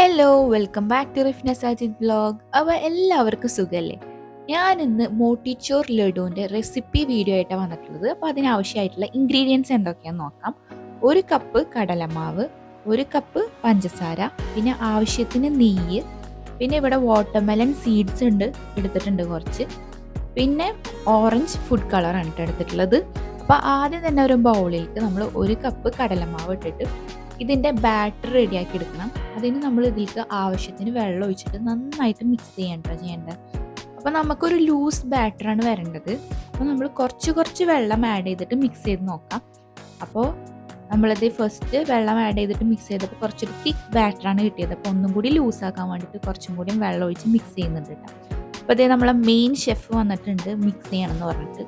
Hello welcome back to Rifna Sajid blog അവ എല്ലാവർക്കും സുഖമല്ലേ ഞാൻ ഇന്ന് മോട്ടിച്ചോർ ലഡുവിന്റെ റെസിപ്പി വീഡിയോ ആയിട്ടാണ് വന്നിട്ടുള്ളത്. അപ്പോൾ അതിനാവശ്യമായിട്ടുള്ള ഇൻഗ്രീഡിയൻസ് എന്തൊക്കെയാണെന്ന് നോക്കാം. ഒരു കപ്പ് കടലമാവ് ഒരു കപ്പ് പഞ്ചസാര പിന്നെ ആവശ്യത്തിന് നെയ്യ് പിന്നെ ഇവിടെ വാട്ടർമെലൺ സീഡ്സ് ഉണ്ട് എടുത്തിട്ടുണ്ട് കുറച്ച്. പിന്നെ ഓറഞ്ച് ഫുഡ് കളറാണ് കേട്ടോ എടുത്തിട്ടുള്ളത്. അപ്പോൾ ആദ്യം തന്നെ ഒരു ബൗളിലേക്ക് നമ്മൾ ഒരു കപ്പ് കടലമാവ് ഇട്ടിട്ട് ഇതിന്റെ ബാറ്റർ റെഡിയാക്കി എടുക്കണം അതിന് നമ്മൾ ഇതിലേക്ക് ആവശ്യത്തിന് വെള്ളം ഒഴിച്ചിട്ട് നന്നായിട്ട് മിക്സ് ചെയ്യണ്ട ചെയ്യേണ്ടത് അപ്പോൾ നമുക്കൊരു ലൂസ് ബാറ്ററാണ് വരേണ്ടത് അപ്പോൾ നമ്മൾ കുറച്ച് കുറച്ച് വെള്ളം ആഡ് ചെയ്തിട്ട് മിക്സ് ചെയ്ത് നോക്കാം അപ്പോൾ നമ്മളത് ഫസ്റ്റ് വെള്ളം ആഡ് ചെയ്തിട്ട് മിക്സ് ചെയ്തപ്പോൾ കുറച്ചൊരു തിക്ക് ബാറ്ററാണ് കിട്ടിയത് അപ്പോൾ ഒന്നും കൂടി ലൂസ് ആക്കാൻ വേണ്ടിയിട്ട് കുറച്ചും കൂടി വെള്ളം ഒഴിച്ച് മിക്സ് ചെയ്യുന്നുണ്ട് കേട്ടോ അപ്പോൾ അതേ നമ്മളെ മെയിൻ ഷെഫ് വന്നിട്ടുണ്ട് മിക്സ് ചെയ്യണം എന്ന് പറഞ്ഞിട്ട്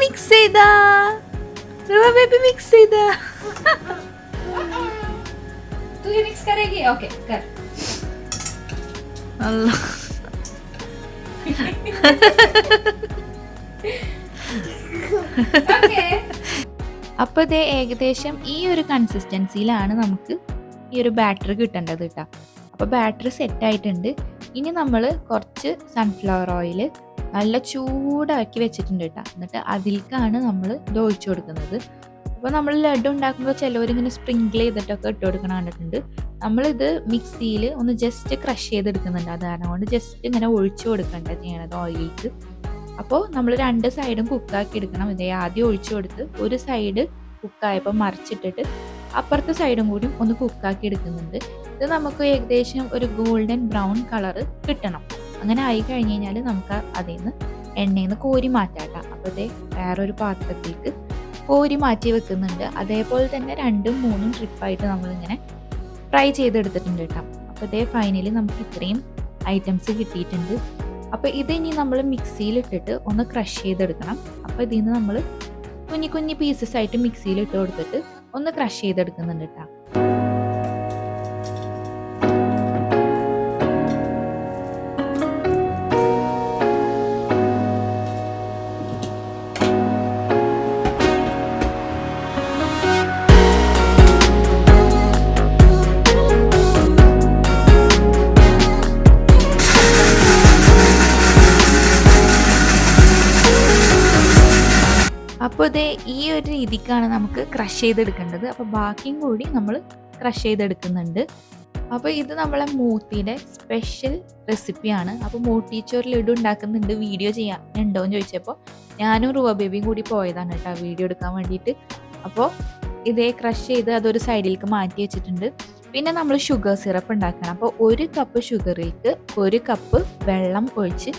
മിക്സ് ചെയ്താ रुआ बेबी मिक्स ചെയ്താ तू ये मिक्स करेगी ओके कर അല്ലാ ओके അപ്പോൾ ഇത് ഏകദേശം ഈ ഒരു കൺസിസ്റ്റൻസിയിലാണ് നമുക്ക് ഈ ഒരു ബാറ്റർ കിട്ടേണ്ടത് കേട്ടോ അപ്പോൾ ബാറ്റർ സെറ്റ് ആയിട്ടുണ്ട് ഇനി നമ്മൾ കുറച്ച് സൺഫ്ലവർ ഓയിൽ നല്ല ചൂടാക്കി വെച്ചിട്ടുണ്ട് കേട്ടോ എന്നിട്ട് അതിലേക്കാണ് നമ്മൾ ഇത് കൊടുക്കുന്നത്. അപ്പോൾ നമ്മൾ ലഡു ഉണ്ടാക്കുമ്പോൾ ചിലവരിങ്ങനെ സ്പ്രിങ്കിൾ ചെയ്തിട്ടൊക്കെ ഇട്ട് കൊടുക്കണ കണ്ടിട്ടുണ്ട്. നമ്മളിത് മിക്സിയിൽ ഒന്ന് ജസ്റ്റ് ക്രഷ് ചെയ്തെടുക്കുന്നുണ്ട്. അത് കാരണം കൊണ്ട് ജസ്റ്റ് ഇങ്ങനെ ഒഴിച്ചു കൊടുക്കണ്ട ചെയ്യണത് ഓയിലേക്ക് അപ്പോൾ നമ്മൾ രണ്ട് സൈഡും കുക്കാക്കി എടുക്കണം. ഇതേ ആദ്യം ഒഴിച്ചു കൊടുത്ത് ഒരു സൈഡ് കുക്കായപ്പോൾ മറിച്ചിട്ടിട്ട് അപ്പുറത്തെ സൈഡും കൂടി ഒന്ന് കുക്കാക്കി എടുക്കുന്നുണ്ട്. ഇത് നമുക്ക് ഏകദേശം ഒരു ഗോൾഡൻ ബ്രൗൺ കളറ് കിട്ടണം. അങ്ങനെ ആയി കഴിഞ്ഞ് കഴിഞ്ഞാൽ നമുക്ക് അതിൽ നിന്ന് എണ്ണയിൽ നിന്ന് കോരി മാറ്റാട്ടാം. അപ്പോൾ ഇതേ വേറൊരു പാത്രത്തിലേക്ക് കോരി മാറ്റി വെക്കുന്നുണ്ട്. അതേപോലെ തന്നെ രണ്ടും മൂന്നും ട്രിപ്പായിട്ട് നമ്മളിങ്ങനെ ഫ്രൈ ചെയ്തെടുത്തിട്ടുണ്ട് കേട്ടോ അപ്പോൾ ഇതേ ഫൈനലി നമുക്ക് ഇത്രയും ഐറ്റംസ് കിട്ടിയിട്ടുണ്ട്. അപ്പോൾ ഇത് ഇനി നമ്മൾ മിക്സിയിലിട്ടിട്ട് ഒന്ന് ക്രഷ് ചെയ്തെടുക്കണം. അപ്പോൾ ഇതിൽ നിന്ന് നമ്മൾ കുഞ്ഞി കുഞ്ഞി പീസസ് ആയിട്ട് മിക്സിയിൽ ഇട്ട് കൊടുത്തിട്ട് ഒന്ന് ക്രഷ് ചെയ്തെടുക്കുന്നുണ്ട് കേട്ടോ അപ്പോൾ ഇത് ഈ ഒരു രീതിക്കാണ് നമുക്ക് ക്രഷ് ചെയ്തെടുക്കേണ്ടത്. അപ്പോൾ ബാക്കിയും കൂടി നമ്മൾ ക്രഷ് ചെയ്തെടുക്കുന്നുണ്ട്. അപ്പോൾ ഇത് നമ്മളെ മൂത്തിയുടെ സ്പെഷ്യൽ റെസിപ്പിയാണ് അപ്പോൾ മൂട്ടീച്ചോറിൽ ലഡു ഉണ്ടാക്കുന്നുണ്ട്. വീഡിയോ ചെയ്യാൻ ഉണ്ടോ എന്ന് ചോദിച്ചപ്പോൾ ഞാനും റുവ ബേബിയും കൂടി പോയതാണ് കേട്ടോ വീഡിയോ എടുക്കാൻ വേണ്ടിയിട്ട്. അപ്പോൾ ഇതേ ക്രഷ് ചെയ്ത് അതൊരു സൈഡിലേക്ക് മാറ്റി വെച്ചിട്ടുണ്ട്. പിന്നെ നമ്മൾ ഷുഗർ സിറപ്പ് ഉണ്ടാക്കണം. അപ്പോൾ ഒരു കപ്പ് ഷുഗറിലേക്ക് ഒരു കപ്പ് വെള്ളം ഒഴിച്ച്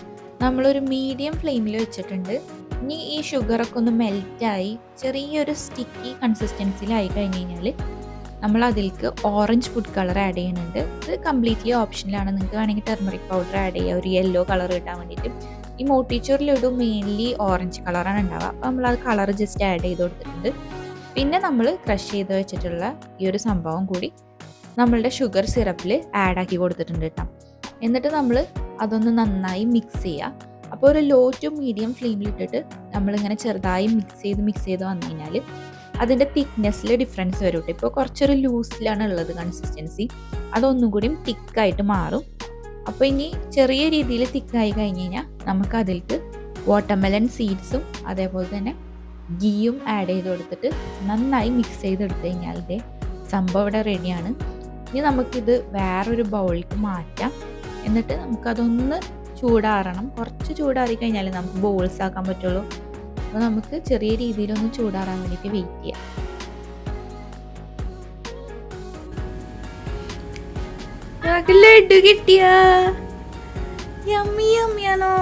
നമ്മളൊരു മീഡിയം ഫ്ലെയിമിൽ വെച്ചിട്ടുണ്ട്. ഇനി ഈ ഷുഗറൊക്കെ ഒന്ന് മെൽറ്റായി ചെറിയൊരു സ്റ്റിക്കി കൺസിസ്റ്റൻസിയിലായി കഴിഞ്ഞ് കഴിഞ്ഞാൽ നമ്മൾ അതിലേക്ക് ഓറഞ്ച് ഫുഡ് കളർ ആഡ് ചെയ്യുന്നുണ്ട്. ഇത് കംപ്ലീറ്റ്ലി ഓപ്ഷനിലാണ് നിങ്ങൾക്ക് വേണമെങ്കിൽ ടെർമറിക് പൗഡർ ആഡ് ചെയ്യുക ഒരു യെല്ലോ കളർ കിട്ടാൻ വേണ്ടിയിട്ട്. ഈ മോട്ടിച്ചോറിലിടും മെയിൻലി ഓറഞ്ച് കളറാണ് ഉണ്ടാവുക. അപ്പോൾ നമ്മൾ അത് കളർ ജസ്റ്റ് ആഡ് ചെയ്ത് കൊടുത്തിട്ടുണ്ട്. പിന്നെ നമ്മൾ ക്രഷ് ചെയ്ത് വെച്ചിട്ടുള്ള ഈ ഒരു സംഭവം കൂടി നമ്മളുടെ ഷുഗർ സിറപ്പിൽ ആഡ് ആക്കി കൊടുത്തിട്ടുണ്ട് കേട്ടോ. എന്നിട്ട് നമ്മൾ അതൊന്ന് നന്നായി മിക്സ് ചെയ്യുക. അപ്പോൾ ഒരു ലോ ടു മീഡിയം ഫ്ലെയിമിലിട്ടിട്ട് നമ്മളിങ്ങനെ ചെറുതായി മിക്സ് ചെയ്ത് മിക്സ് ചെയ്ത് വന്നു കഴിഞ്ഞാൽ അതിന്റെ തിക്നെസ്സിൽ ഡിഫറൻസ് വരും കേട്ടോ ഇപ്പോൾ കുറച്ചൊരു ലൂസിലാണ് ഉള്ളത് കൺസിസ്റ്റൻസി അതൊന്നും കൂടിയും തിക്കായിട്ട് മാറും. അപ്പോൾ ഇനി ചെറിയ രീതിയിൽ തിക്കായി കഴിഞ്ഞ് കഴിഞ്ഞാൽ നമുക്ക് അതിലേക്ക് വാട്ടർമെലൺ സീഡ്സും അതേപോലെ തന്നെ ഗീയും ആഡ് ചെയ്ത് കൊടുത്തിട്ട് നന്നായി മിക്സ് ചെയ്തെടുത്ത് കഴിഞ്ഞാൽ ഇതേ സംഭവം ഇവിടെ റെഡിയാണ് ഇനി നമുക്കിത് വേറൊരു ബൗളിലേക്ക് മാറ്റാം. എന്നിട്ട് നമുക്കതൊന്ന് ചൂടാറണം. കുറച്ച് ചൂടാറി കഴിഞ്ഞാലേ നമുക്ക് ബോൾസ് ആക്കാൻ പറ്റുള്ളൂ. അപ്പോൾ നമുക്ക് ചെറിയ രീതിയിലൊന്ന് ചൂടാറാൻ വേണ്ടിയിട്ട് വെയിറ്റ് ചെയ്യാം. ലഡു കിട്ടിയ? യമ്മി യമ്മിയാണോ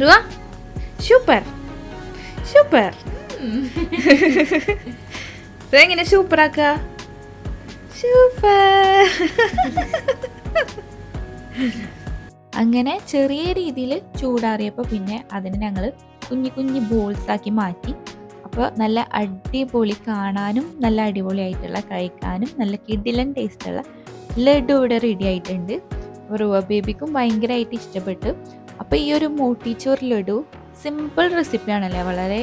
റുവ സൂപ്പർ സൂപ്പർ എങ്ങനെ സൂപ്പർ ആക്കുക സൂപ്പർ അങ്ങനെ ചെറിയ രീതിയിൽ ചൂടാറിയപ്പോൾ പിന്നെ അതിനെ ഞങ്ങൾ കുഞ്ഞു കുഞ്ഞു ബോൾസ് ആക്കി മാറ്റി. അപ്പോൾ നല്ല അടിപൊളി കാണാനും നല്ല അടിപൊളിയായിട്ടുള്ള കഴിക്കാനും നല്ല കിടിലൻ ടേസ്റ്റുള്ള ലഡു ഇവിടെ റെഡി ആയിട്ടുണ്ട്. റുവ ബേബിക്കും ഭയങ്കരമായിട്ട് ഇഷ്ടപ്പെട്ടു. അപ്പോൾ ഈ ഒരു മോട്ടിച്ചോർ ലഡു സിമ്പിൾ റെസിപ്പിയാണല്ലേ? വളരെ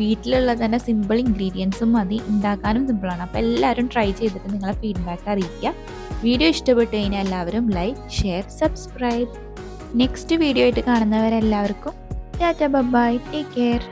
വീട്ടിലുള്ള തന്നെ സിമ്പിൾ ഇൻഗ്രീഡിയൻസും മതി. ഉണ്ടാക്കാനും സിമ്പിളാണ്. അപ്പോൾ എല്ലാവരും ട്രൈ ചെയ്തിട്ട് നിങ്ങളെ ഫീഡ്ബാക്ക് അറിയിക്കുക. വീഡിയോ ഇഷ്ടപ്പെട്ടു കഴിഞ്ഞാൽ എല്ലാവരും like share subscribe next video ആയിട്ട് കാണുന്നവരെല്ലാവർക്കും ടാറ്റ ബൈ ടേക്ക് കെയർ